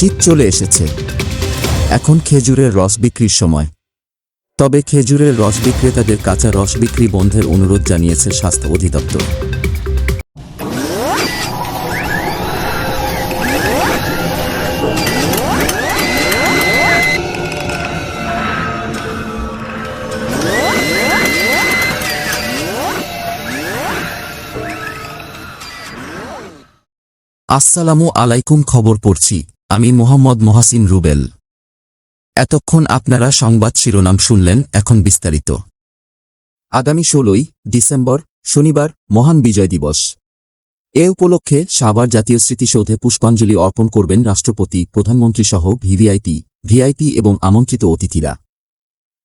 শীত চলে এসেছে। এখন খেজুরের রস বিক্রির সময়। তবে খেজুরের রস বিক্রেতাদের কাঁচা রস বিক্রি বন্ধের অনুরোধ জানিয়েছে স্বাস্থ্য অধিদপ্তর। আসসালামু আলাইকুম, খবর পড়ছি। আমি মোহাম্মদ মহাসিন রুবেল। এতক্ষণ আপনারা সংবাদ শিরোনাম শুনলেন, এখন বিস্তারিত। আগামী ষোলোই ডিসেম্বর, শনিবার, মহান বিজয় দিবস। এ উপলক্ষে সাবার জাতীয় স্মৃতিসৌধে পুষ্পাঞ্জলি অর্পণ করবেন রাষ্ট্রপতি প্রধানমন্ত্রী সহ ভিভিআইপি, ভিআইপি এবং আমন্ত্রিত অতিথিরা।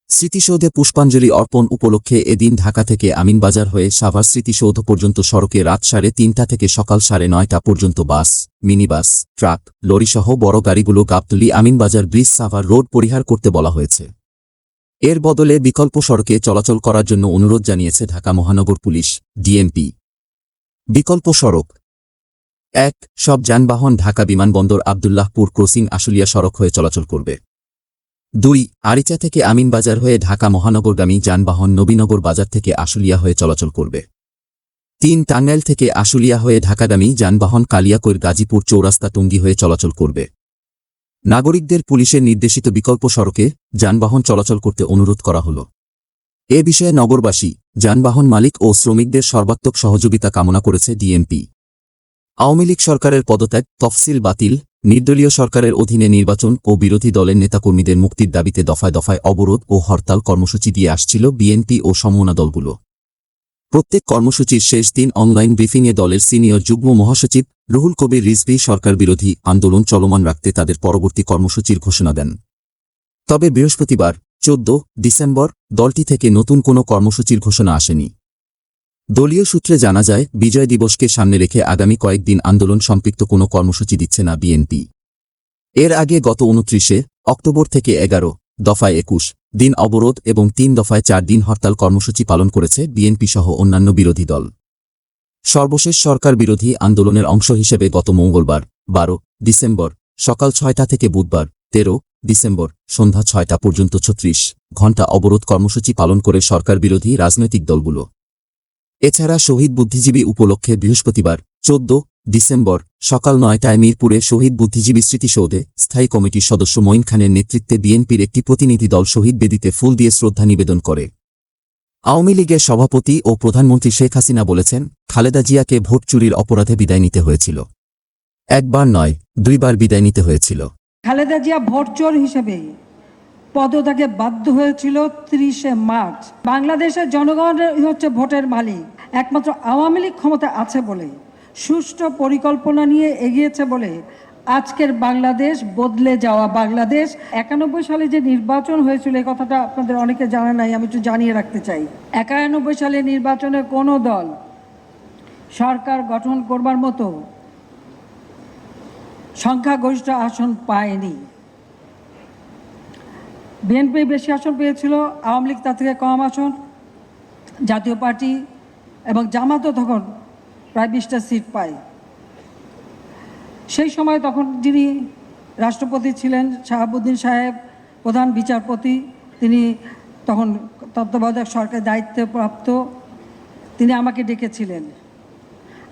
স্মৃতিসৌধে পুষ্পাঞ্জলি অর্পণ উপলক্ষে এদিন ঢাকা থেকে আমিনবাজার হয়ে সাভার স্মৃতিসৌধ পর্যন্ত সড়কে রাত সাড়ে তিনটা থেকে সকাল সাড়ে নয়টা পর্যন্ত বাস, মিনিবাস, ট্রাক, লরিসহ বড় গাড়িগুলো গাবতলি আমিনবাজার ব্রিজ সাভার রোড পরিহার করতে বলা হয়েছে। এর বদলে বিকল্প সড়কে চলাচল করার জন্য অনুরোধ জানিয়েছে ঢাকা মহানগর পুলিশ, ডিএমপি। বিকল্প সড়ক। এক, সব যানবাহন ঢাকা বিমানবন্দর আবদুল্লাহপুর ক্রসিং আশুলিয়া সড়ক হয়ে চলাচল করবে। দুই, আরিচা থেকে আমিনবাজার হয়ে ঢাকা মহানগরগামী যানবাহন নবীনগর বাজার থেকে আশুলিয়া হয়ে চলাচল করবে। তিন, টাঙ্গাইল থেকে আশুলিয়া হয়ে ঢাকাগামী যানবাহন কালিয়াকৈর গাজীপুর চৌরাস্তা টঙ্গী হয়ে চলাচল করবে। নাগরিকদের পুলিশের নির্দেশিত বিকল্প সড়কে যানবাহন চলাচল করতে অনুরোধ করা হল। এ বিষয়ে নগরবাসী, যানবাহন মালিক ও শ্রমিকদের সর্বাত্মক সহযোগিতা কামনা করেছে ডিএমপি। আওয়ামী লীগ সরকারের পদত্যাগ, তফসিল বাতিল, নির্দলীয় সরকারের অধীনে নির্বাচন ও বিরোধী দলের নেতাকর্মীদের মুক্তির দাবিতে দফায় দফায় অবরোধ ও হরতাল কর্মসূচি দিয়ে আসছিল বিএনপি ও সমমনা দলগুলো। প্রত্যেক কর্মসূচির শেষ দিন অনলাইন ব্রিফিংয়ে দলের সিনিয়র যুগ্ম মহাসচিব রুহুল কবির রিজভি সরকার বিরোধী আন্দোলন চলমান রাখতে তাদের পরবর্তী কর্মসূচির ঘোষণা দেন। তবে বৃহস্পতিবার, চোদ্দ ডিসেম্বর, দলটি থেকে নতুন কোনো কর্মসূচির ঘোষণা আসেনি। দলীয় সূত্রে জানা যায়, বিজয় দিবসকে সামনে রেখে আগামী কয়েকদিন আন্দোলন সম্পৃক্ত কোনো কর্মসূচি দিচ্ছে না বিএনপি। এর আগে গত উনত্রিশে অক্টোবর থেকে এগারো দফায় একুশ দিন অবরোধ এবং তিন দফায় চার দিন হরতাল কর্মসূচি পালন করেছে বিএনপি সহ অন্যান্য বিরোধী দল। সর্বশেষ সরকার বিরোধী আন্দোলনের অংশ হিসেবে গত মঙ্গলবার, বারো ডিসেম্বর সকাল ছয়টা থেকে বুধবার, তেরো ডিসেম্বর সন্ধ্যা ছয়টা পর্যন্ত ছত্রিশ ঘণ্টা অবরোধ কর্মসূচি পালন করে সরকার বিরোধী রাজনৈতিক দলগুলো। এছাড়া শহীদ বুদ্ধিজীবী উপলক্ষে বৃহস্পতিবার, চোদ্দ ডিসেম্বর সকাল নয়টায় মিরপুরে শহীদ বুদ্ধিজীবী স্মৃতিসৌধে স্থায়ী কমিটির সদস্য মঈন খানের নেতৃত্বে বিএনপির একটি প্রতিনিধি দল শহীদ বেদিতে ফুল দিয়ে শ্রদ্ধা নিবেদন করে। আওয়ামী লীগের সভাপতি ও প্রধানমন্ত্রী শেখ হাসিনা বলেছেন, খালেদা জিয়াকে ভোট চুরির অপরাধে বিদায় নিতে হয়েছিল। একবার নয়, দুইবার বিদায় নিতে হয়েছিল। খালেদা জিয়া ভোট চোর হিসেবে পদত্যাগে বাধ্য হয়েছিল ত্রিশে মার্চ। বাংলাদেশের জনগণ হচ্ছে ভোটের মালিক। একমাত্র আওয়ামী লীগ ক্ষমতা আছে বলে, সুষ্ঠু পরিকল্পনা নিয়ে এগিয়েছে বলে আজকের বাংলাদেশ, বদলে যাওয়া বাংলাদেশ। একানব্বই সালে যে নির্বাচন হয়েছিল, এই কথাটা আপনাদের অনেকে জানা নাই, আমি একটু জানিয়ে রাখতে চাই। একানব্বই সালে নির্বাচনে কোনো দল সরকার গঠন করবার মতো সংখ্যাগরিষ্ঠ আসন পায়নি? বিএনপি বেশি আসন পেয়েছিল, আওয়ামী লীগ তার থেকে কম আসন, জাতীয় পার্টি এবং জামাতও তখন প্রায় বিশটা সিট পায়। সেই সময় তখন যিনি রাষ্ট্রপতি ছিলেন শাহাবুদ্দিন সাহেব, প্রধান বিচারপতি, তিনি তখন তত্ত্বাবধায়ক সরকার দায়িত্বে প্রাপ্ত তিনি আমাকে ডেকেছিলেন।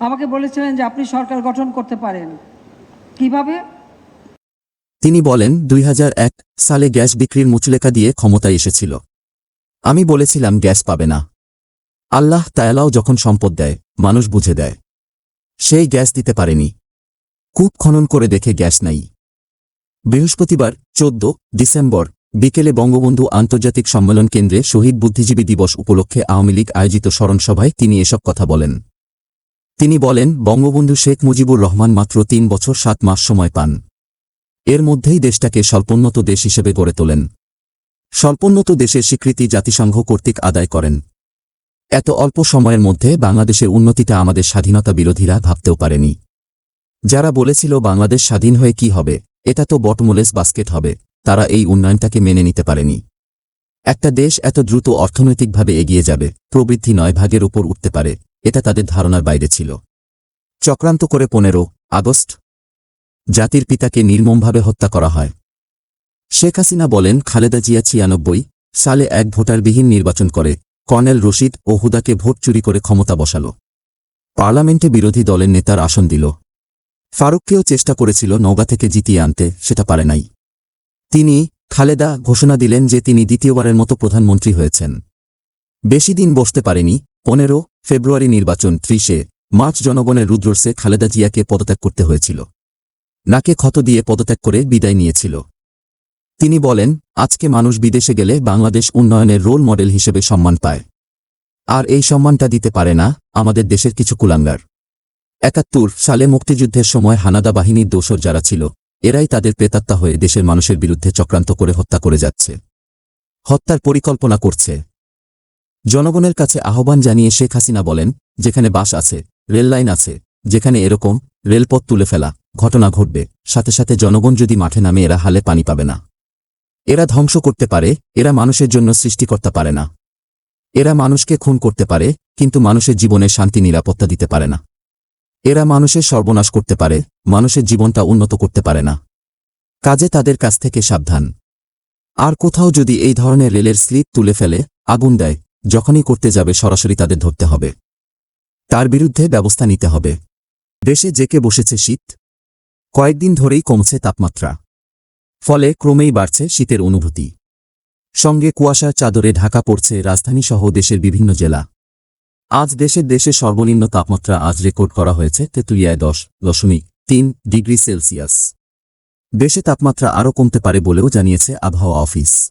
আমাকে বলেছিলেন যে আপনি সরকার গঠন করতে পারেন। কীভাবে? তিনি বলেন, দুই হাজার এক সালে গ্যাস বিক্রির মুচলেকা দিয়ে ক্ষমতায় এসেছিল। আমি বলেছিলাম, গ্যাস পাবে না। আল্লাহ তায়ালাও যখন সম্পদ দেয়, মানুষ বুঝে দেয়। সেই গ্যাস দিতে পারেনি। কূপ খনন করে দেখে গ্যাস নাই। বৃহস্পতিবার, চোদ্দ ডিসেম্বর, বিকেলে বঙ্গবন্ধু আন্তর্জাতিক সম্মেলন কেন্দ্রে শহীদ বুদ্ধিজীবী দিবস উপলক্ষে আওয়ামী লীগ আয়োজিত স্মরণসভায় তিনি এসব কথা বলেন। তিনি বলেন, বঙ্গবন্ধু শেখ মুজিবুর রহমান মাত্র তিন বছর সাত মাস সময় পান। এর মধ্যেই দেশটাকে স্বল্পোন্নত দেশ হিসেবে গড়ে তোলেন। স্বল্পোন্নত দেশের স্বীকৃতি জাতিসংঘ কর্তৃক আদায় করেন। এত অল্প সময়ের মধ্যে বাংলাদেশের উন্নতিটা আমাদের স্বাধীনতা বিরোধীরা ভাবতেও পারেনি। যারা বলেছিল বাংলাদেশ স্বাধীন হয়ে কি হবে, এটা তো বটমোলেস বাস্কেট হবে, তারা এই উন্নয়নটাকে মেনে নিতে পারেনি। একটা দেশ এত দ্রুত অর্থনৈতিকভাবে এগিয়ে যাবে, প্রবৃদ্ধি নয় ভাগের উপর উঠতে পারে, এটা তাদের ধারণার বাইরে ছিল। চক্রান্ত করে পনেরো আগস্ট জাতির পিতাকে নির্মমভাবে হত্যা করা হয়। শেখ হাসিনা বলেন, খালেদা জিয়া ছিয়ানব্বই সালে এক ভোটারবিহীন নির্বাচন করে, কর্নেল রশিদ ও হুদাকে ভোট চুরি করে ক্ষমতা বসাল। পার্লামেন্টে বিরোধী দলের নেতার আসন দিল। ফারুককেও চেষ্টা করেছিল নৌগা থেকে জিতিয়ে আনতে, সেটা পারে নাই। তিনি খালেদা ঘোষণা দিলেন যে তিনি দ্বিতীয়বারের মতো প্রধানমন্ত্রী হয়েছেন। বেশি দিন বসতে পারেনি, পনেরো ফেব্রুয়ারি নির্বাচন ত্রিশে মার্চ জনগণের রুদ্রসে খালেদা জিয়াকে পদত্যাগ করতে হয়েছিল। নাকে ক্ষত দিয়ে পদত্যাগ করে বিদায় নিয়েছিল। তিনি বলেন, আজকে মানুষ বিদেশে গেলে বাংলাদেশ উন্নয়নের রোল মডেল হিসেবে সম্মান পায়। আর এই সম্মানটা দিতে পারে না, আমাদের দেশের কিছু কুলাঙ্গার। একাত্তর সালে মুক্তিযুদ্ধের সময় হানাদা বাহিনীর দোষর যারা ছিল, এরাই তাদের প্রেতাত্মা হয়ে দেশের মানুষের বিরুদ্ধে চক্রান্ত করে হত্যা করে যাচ্ছে। হত্যার পরিকল্পনা করছে। জনগণের কাছে আহ্বান জানিয়ে শেখ হাসিনা বলেন, যেখানে বাস আছে, রেললাইন আছে, যেখানে এরকম রেলপথ তুলে ফেলা, ঘটনা ঘটবে। সাথে সাথে জনগণ যদি মাঠে নামে, এরা হালে পানি পাবে না। এরা ধ্বংস করতে পারে, এরা মানুষের জন্য সৃষ্টি করতে পারে না। এরা মানুষকে খুন করতে পারে, কিন্তু মানুষের জীবনে শান্তি, নিরাপত্তা দিতে পারে না। এরা মানুষের সর্বনাশ করতে পারে, মানুষের জীবনটা উন্নত করতে পারে না। কাজে তাদের কাছ থেকে সাবধান। আর কোথাও যদি এই ধরনের রেলের স্লিপ তুলে ফেলে, আগুন দেয়, যখনই করতে যাবে সরাসরি তাদের ধরতে হবে। তার বিরুদ্ধে ব্যবস্থা নিতে হবে। দেশে জেকে বসেছে শীত। কয়েকদিন ধরেই কমছে তাপমাত্রা। ফলে ক্রমেই বাড়ছে শীতের অনুভূতি। সঙ্গে কুয়াশা চাদরে ঢাকা পড়ছে রাজধানীসহ দেশের বিভিন্ন জেলা। আজ দেশের দেশে সর্বনিম্ন তাপমাত্রা আজ রেকর্ড করা হয়েছে তেঁতুলিয়ায় দশ দশমিক তিন ডিগ্রি সেলসিয়াস। দেশে তাপমাত্রা আরও কমতে পারে বলেও জানিয়েছে আবহাওয়া অফিস।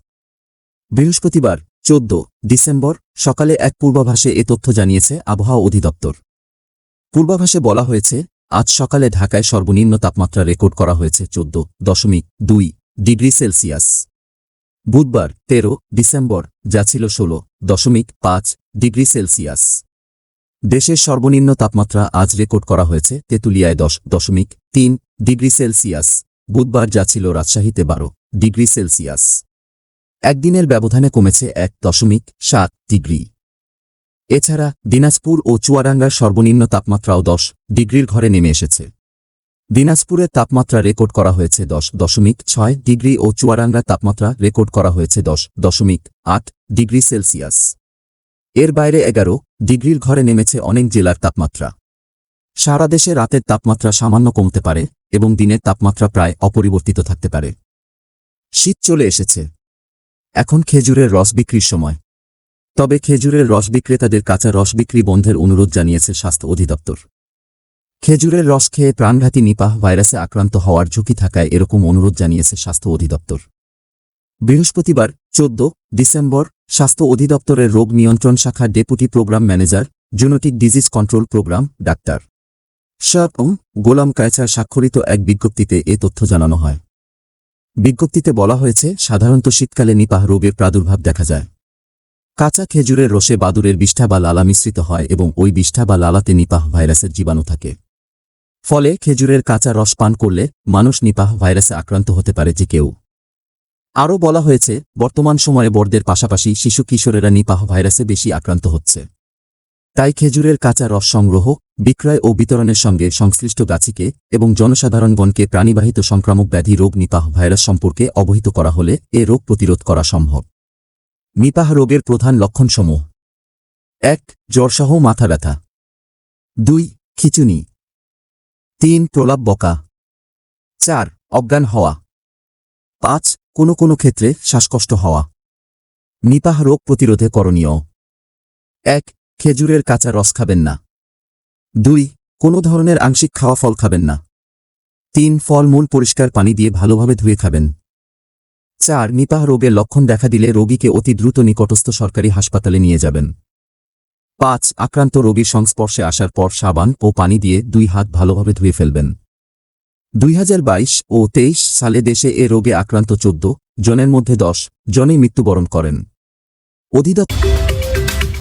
বৃহস্পতিবার, চোদ্দ ডিসেম্বর সকালে এক পূর্বাভাসে এ তথ্য জানিয়েছে আবহাওয়া অধিদপ্তর। পূর্বাভাসে বলা হয়েছে, আজ সকালে ঢাকায় সর্বনিম্ন তাপমাত্রা রেকর্ড করা হয়েছে চোদ্দ দশমিক দুই ডিগ্রি সেলসিয়াস। বুধবার তেরো ডিসেম্বর যা ছিল ষোলো দশমিক পাঁচ ডিগ্রি সেলসিয়াস। দেশের সর্বনিম্ন তাপমাত্রা আজ রেকর্ড করা হয়েছে তেঁতুলিয়ায় দশ দশমিক তিন ডিগ্রি সেলসিয়াস। বুধবার যা ছিল রাজশাহীতে বারো ডিগ্রি সেলসিয়াস। একদিনের ব্যবধানে কমেছে এক দশমিক সাত ডিগ্রি। এছাড়া দিনাজপুর ও চুয়াডাঙ্গার সর্বনিম্ন তাপমাত্রাও দশ ডিগ্রির ঘরে নেমে এসেছে। দিনাজপুরের তাপমাত্রা রেকর্ড করা হয়েছে দশ দশমিক ছয় ডিগ্রি ও চুয়াডাঙ্গার তাপমাত্রা রেকর্ড করা হয়েছে দশ দশমিক আট ডিগ্রি সেলসিয়াস। এর বাইরে এগারো ডিগ্রির ঘরে নেমেছে অনেক জেলার তাপমাত্রা। সারা দেশে রাতের তাপমাত্রা সামান্য কমতে পারে এবং দিনের তাপমাত্রা প্রায় অপরিবর্তিত থাকতে পারে। শীত চলে এসেছে। এখন খেজুরের রস বিক্রির সময়। তবে খেজুরের রস বিক্রেতাদের কাঁচা রস বিক্রি বন্ধের অনুরোধ জানিয়েছে স্বাস্থ্য অধিদপ্তর। খেজুরের রস খেয়ে প্রাণঘাতী নিপাহ ভাইরাসে আক্রান্ত হওয়ার ঝুঁকি থাকায় এরকম অনুরোধ জানিয়েছে স্বাস্থ্য অধিদপ্তর। বৃহস্পতিবার, চোদ্দ ডিসেম্বর, স্বাস্থ্য অধিদপ্তরের রোগ নিয়ন্ত্রণ শাখার deputy programme manager, zoonotic disease control programme, doctor Shah Golam Kaiser স্বাক্ষরিত এক বিজ্ঞপ্তিতে এ তথ্য জানানো হয়। বিজ্ঞপ্তিতে বলা হয়েছে, সাধারণত শীতকালে নিপাহ রোগের প্রাদুর্ভাব দেখা যায়। কাঁচা খেজুরের রসে বাদুরের বিষ্ঠা বা লালা মিশ্রিত হয় এবং ওই বিষ্ঠা বা লালাতে নিপাহ ভাইরাসের জীবাণু থাকে। ফলে খেজুরের কাঁচা রস পান করলে মানুষ নিপাহ ভাইরাসে আক্রান্ত হতে পারে যে কেউ। আরও বলা হয়েছে, বর্তমান সময়ে বড়দের পাশাপাশি শিশু কিশোরেরা নিপাহ ভাইরাসে বেশি আক্রান্ত হচ্ছে। তাই খেজুরের কাঁচা রস সংগ্রহ, বিক্রয় ও বিতরণের সঙ্গে সংশ্লিষ্ট গাছিকে এবং জনসাধারণগণকে প্রাণীবাহিত সংক্রামক ব্যাধি রোগ নিপাহ ভাইরাস সম্পর্কে অবহিত করা হলে এ রোগ প্রতিরোধ করা সম্ভব। নিপাহ রোগের প্রধান লক্ষণসমূহ। এক, জ্বরসহ মাথা ব্যথা। দুই, খিচুনি। তিন, প্রলাপ বকা। চার, অজ্ঞান হওয়া। পাঁচ, কোনো কোনো ক্ষেত্রে শ্বাসকষ্ট হওয়া। নিপাহ রোগ প্রতিরোধে করণীয়। এক, খেজুরের কাঁচা রস খাবেন না। দুই, কোনো ধরনের আংশিক খাওয়া ফল খাবেন না। তিন, ফলমূল পরিষ্কার পানি দিয়ে ভালোভাবে ধুয়ে খাবেন। চার নিপাহ রোগের লক্ষণ দেখা দিলে রোগীকে অতি দ্রুত নিকটস্থ সরকারি হাসপাতালে নিয়ে যাবেন। পাঁচ, আক্রান্ত রোগীর সংস্পর্শে আসার পর সাবান ও পানি দিয়ে দুই হাত ভালোভাবে ধুয়ে ফেলবেন। দুই হাজার বাইশ ও তেইশ সালে দেশে এ রোগে আক্রান্ত চোদ্দ, জনের মধ্যে দশ, জনেই মৃত্যুবরণ করেন। অধিদপ্তর